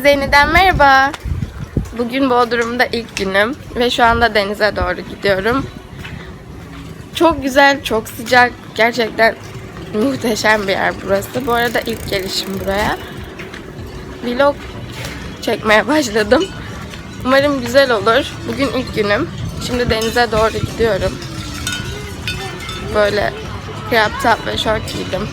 Herkese yeniden merhaba. Bugün Bodrum'da ilk günüm ve şu anda denize doğru gidiyorum. Çok güzel, çok sıcak. Gerçekten muhteşem bir yer burası. Bu arada ilk gelişim buraya. Vlog çekmeye başladım. Umarım güzel olur. Bugün ilk günüm. Şimdi denize doğru gidiyorum. Böyle crop top ve short giydim.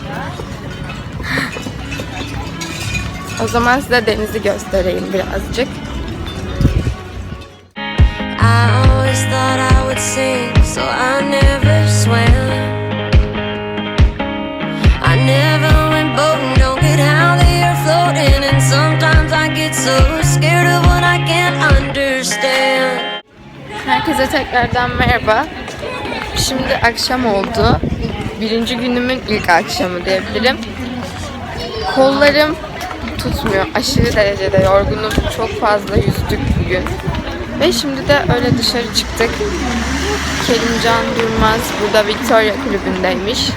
O zaman size denizi göstereyim birazcık. I always thought I would sing, so I never swam. I never went boating, don't get how they are floating, and sometimes I get so scared of what I can't understand. Herkese tekrardan merhaba. Şimdi akşam oldu. Birinci günümün ilk akşamı diyebilirim. Kollarım tutmuyor. Aşırı derecede yorgunum. Çok fazla yüzdük bugün. Ve şimdi de öyle dışarı çıktık. Kerimcan Durmaz burada Victoria kulübündeymiş.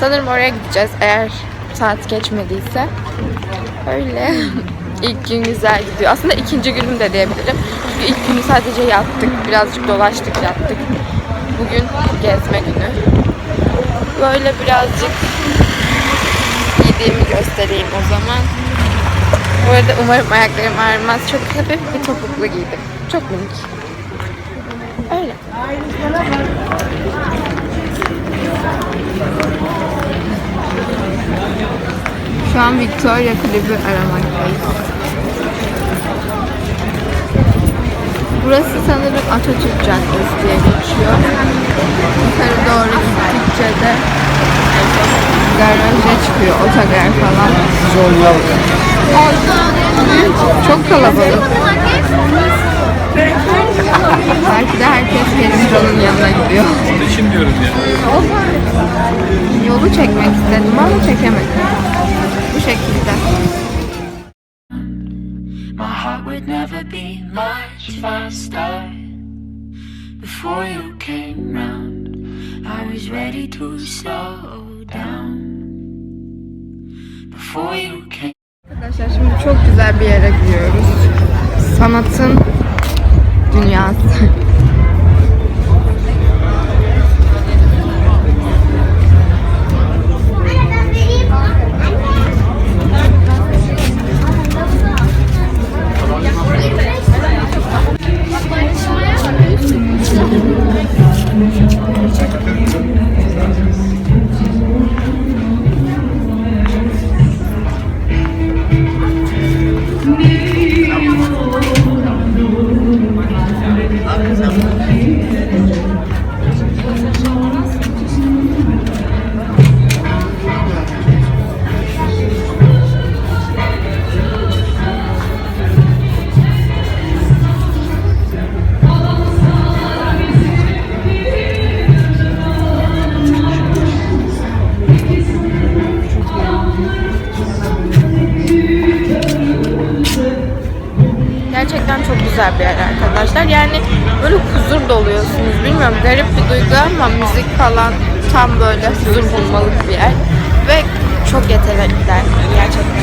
Sanırım oraya gideceğiz eğer saat geçmediyse. Öyle. İlk gün güzel gidiyor. Aslında ikinci günüm de diyebilirim. Çünkü ilk günü sadece yattık. Birazcık dolaştık yattık. Bugün gezme günü. Böyle birazcık giydiğimi göstereyim o zaman. Bu arada umarım ayaklarım ağrımaz. Çok hafif bir topuklu giydim. Çok minik. Öyle. Şu an Victoria Kulübü aramaktayız. Burası sanırım Atatürk Caddesi diye geçiyor. Yukarı doğru gittikçe de garaja çıkıyor, otogar falan. Çok kalabalık. Belki de herkes Kerimcan'ın yanına gidiyor. Onun için diyorum ya. Yolu çekmek istedim ama çekemedim. Bu şekilde. My heart would never be much faster before you came round. I was ready to slow you. Arkadaşlar şimdi çok güzel bir yere gidiyoruz. Sanatın dünyası. Gerçekten arkadaşlar. Yani böyle huzur doluyorsunuz. Bilmiyorum garip bir duygu ama müzik falan tam böyle huzur bulmalık bir yer. Ve çok yetenekliler gerçekten.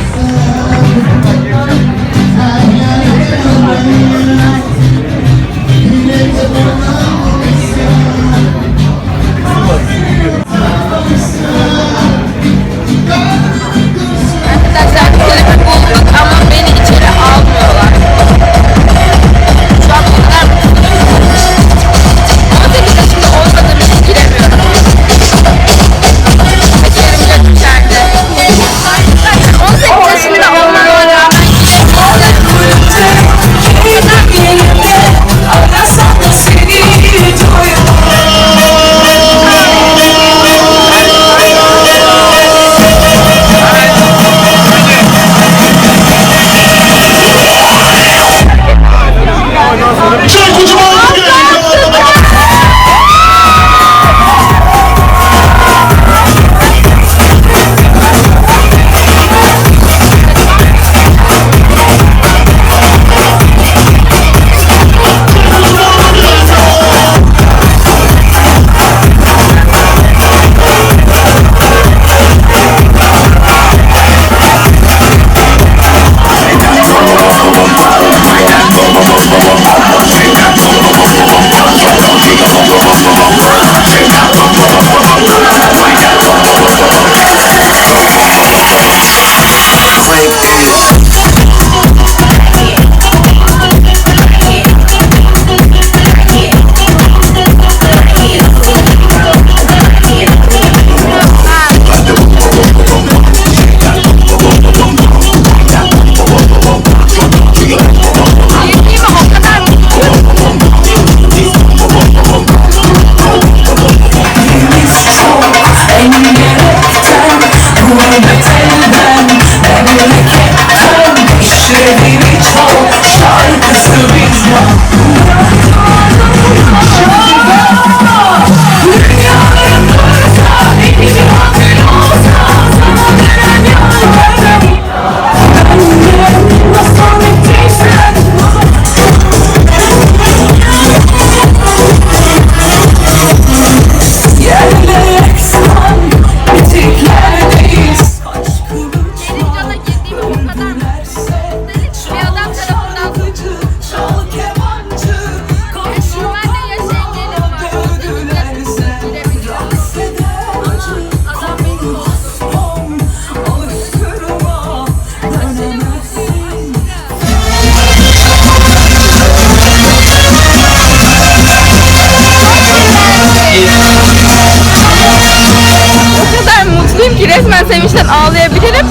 O kadar mutluyum ki resmen sevinçten ağlayabilirim.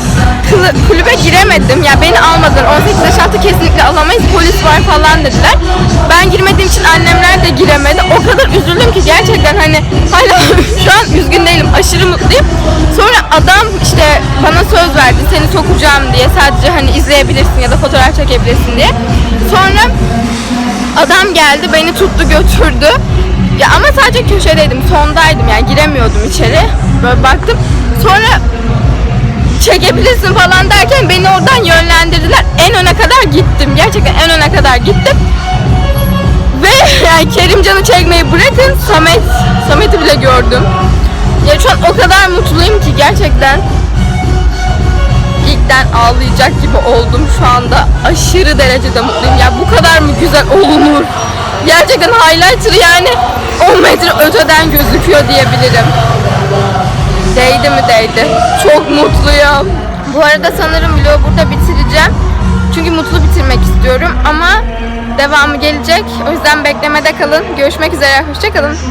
Kulübe giremedim. Ya beni almadılar. 18 yaş altı kesinlikle alamayız. Polis var falan dediler. Ben girmediğim için annemler de giremedi. O kadar üzüldüm ki gerçekten hani hala şu an üzgün değilim. Aşırı mutluyum. Sonra adam işte bana söz verdi. Seni sokacağım diye. Sadece hani izleyebilirsin ya da fotoğraf çekebilirsin diye. Sonra adam geldi beni tuttu götürdü. Ya ama sadece köşedeydim, sondaydım yani giremiyordum içeri. Böyle baktım. Sonra çekebilirsin falan derken beni oradan yönlendirdiler. En öne kadar gittim. Gerçekten en öne kadar gittim. Ve yani Kerimcan'ı çekmeyi bırakın Samet, Samet'i bile gördüm. Ya şu an o kadar mutluyum ki gerçekten ilkten ağlayacak gibi oldum şu anda. Aşırı derecede mutluyum. Ya bu kadar mı güzel olunur? Gerçekten highlighter yani 10 metre öteden gözüküyor diyebilirim. Değdi mi değdi. Çok mutluyum. Bu arada sanırım vlogu burada bitireceğim. Çünkü mutlu bitirmek istiyorum ama devamı gelecek. O yüzden beklemede kalın. Görüşmek üzere. Hoşçakalın.